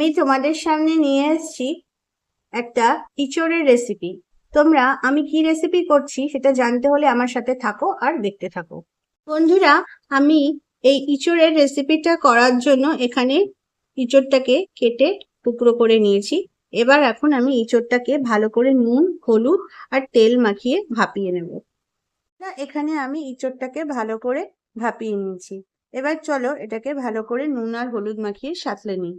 আমি তোমাদের সামনে নিয়ে এসেছি একটা ইঁচড়ের রেসিপি তোমরা, আমি কি রেসিপি করছি সেটা জানতে হলে আমার সাথে থাকো আর দেখতে থাকো। বন্ধুরা, আমি এই ইঁচড়ের রেসিপিটা করার জন্য এখানে ইঁচড়টাকে কেটে টুকরো করে নিয়েছি। এবার এখন আমি ইঁচড়টাকে ভালো করে নুন, হলুদ আর তেল মাখিয়ে ভাপিয়ে নেব। এখানে আমি ইঁচড়টাকে ভালো করে ভাপিয়ে নিয়েছি। এবার চলো এটাকে ভালো করে নুন আর হলুদ মাখিয়ে সাঁতলে নিই।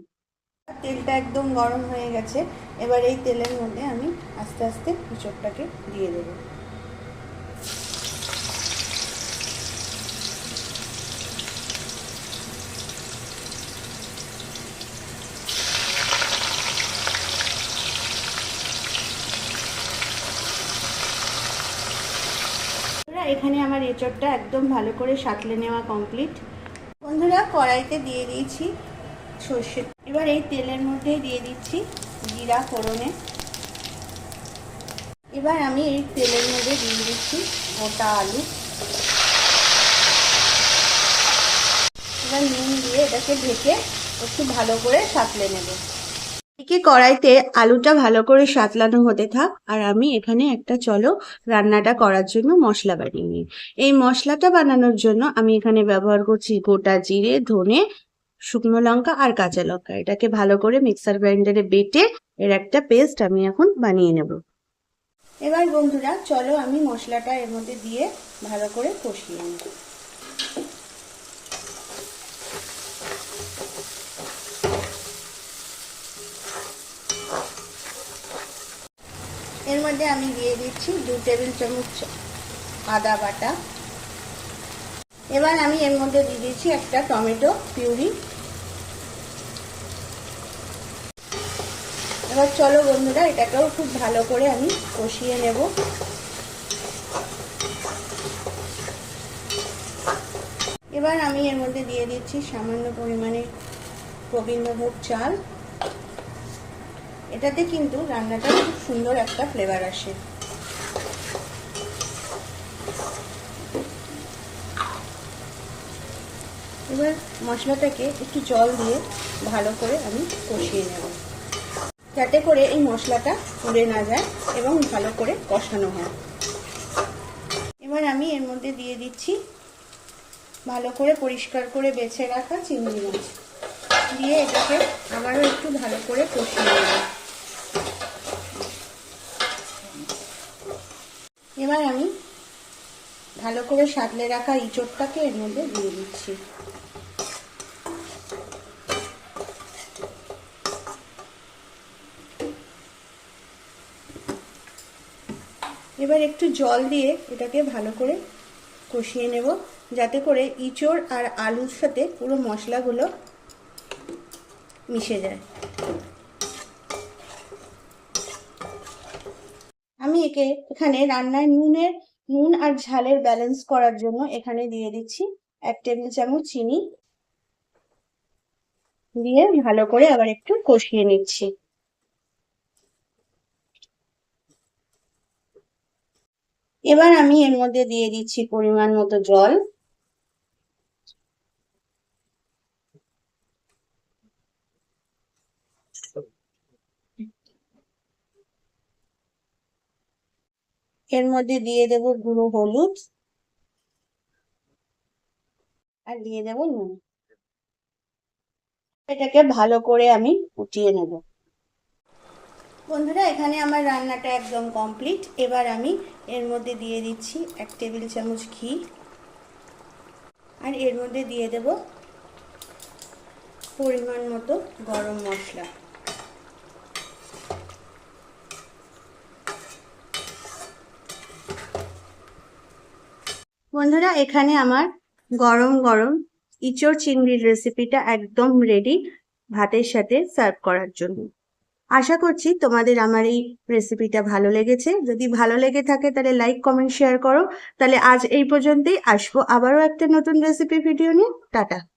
তেলটা একদম গরম হয়ে গেছে। এবার এই তেলের মধ্যে আমি আস্তে আস্তে ইঁচড়টাকে দিয়ে দেবো। এখানে আমার এঁচড়টা একদম ভালো করে সাঁতলে নেওয়া কমপ্লিট বন্ধুরা, কড়াইতে দিয়ে দিয়েছি সর্ষে। এবার এই তেলের মধ্যে দিয়ে দিচ্ছি জিরা ফোড়নে। এবার আমি এই তেলের মধ্যে দিয়ে দিচ্ছি গোটা আলু। এবার নুন দিয়ে এটাকে ঢেকে একটু ভালো করে সাঁতলে নেব। এদিকে কড়াইতে আলুটা ভালো করে সাঁতলানো হতে থাক, আর আমি এখানে একটা চলো রান্নাটা করার জন্য মশলা বানিয়ে নিই। এই মশলাটা বানানোর জন্য আমি এখানে ব্যবহার করছি গোটা জিরে, ধনে শুকনো লঙ্কা আর কাঁচা লঙ্কা। এটাকে ভালো করে মিক্সার গ্রাইন্ডারে বেটে এর একটা পেস্ট আমি এখন বানিয়ে নেব। এবার বন্ধুরা, চলো আমি মশলাটা এর মধ্যে দিয়ে ভালো করে কষিয়ে নেব এর মধ্যে আমি দিয়ে দিচ্ছি দু টেবিল চামচ আদা বাটা। এবার আমি এর মধ্যে দিয়ে দিচ্ছি একটা টমেটো পিউরি। এবার চলো বন্ধুরা, এটাকেও খুব ভালো করে আমি কষিয়ে নেব। এবার আমি এর মধ্যে দিয়ে দিচ্ছি সামান্য পরিমাণে গোবিন্দভোগ চাল। এটাতে কিন্তু রান্নাটা খুব সুন্দর একটা ফ্লেভার আসে। এবার মশলাটাকে একটু জল দিয়ে ভালো করে আমি কষিয়ে নেব। যাতে করে এই মশলাটা পুড়ে না যায় এবং ভালো করে কষানো হয়। এবার আমি এর মধ্যে দিয়ে দিচ্ছি ভালো করে পরিষ্কার করে বেছে রাখা চিংড়ি মাছ। দিয়ে এটাকে আবারও একটু ভালো করে কষিয়ে নেব। এবার আমি ভালো করে সাতলে রাখা ইঁচড়টাকে এর মধ্যে দিয়ে দিচ্ছি। এবার একটু জল দিয়ে এটাকে ভালো করে কষিয়ে নেব, যাতে করে ইঁচড় আর আলুর সাথে পুরো মশলাগুলো মিশে যায়। আমি একে এখানে রান্নার নুনের, নুন আর ঝালের ব্যালেন্স করার জন্য এখানে দিয়ে দিচ্ছি এক টেবিল চামচ চিনি। দিয়ে ভালো করে আবার একটু কষিয়ে নিচ্ছি। এবার আমি এর মধ্যে দিয়ে দিচ্ছি পরিমাণ মতো জল। এর মধ্যে দিয়ে দেব গুঁড়ো হলুদ। আর দিয়ে দেব নুন। এটাকে ভালো করে আমি ফুটিয়ে নেব। বন্ধুরা, এখানে আমার রান্নাটা একদম কমপ্লিট এবার আমি এর মধ্যে দিয়ে দিচ্ছি এক টেবিল চামচ ঘি। আর এর মধ্যে দিয়ে দেব পরিমাণ মতো গরম মশলা। বন্ধুরা, এখানে আমার গরম গরম ইঁচড় চিংড়ির রেসিপিটা একদম রেডি ভাতের সাথে সার্ভ করার জন্য। আশা করছি তোমাদের আমার এই রেসিপিটা ভালো লেগেছে। যদি ভালো লেগে থাকে তাহলে লাইক কমেন্ট শেয়ার করো। তাহলে আজ এই পর্যন্তই। আসব আবারও একটা নতুন রেসিপি ভিডিও নিয়ে। টাটা।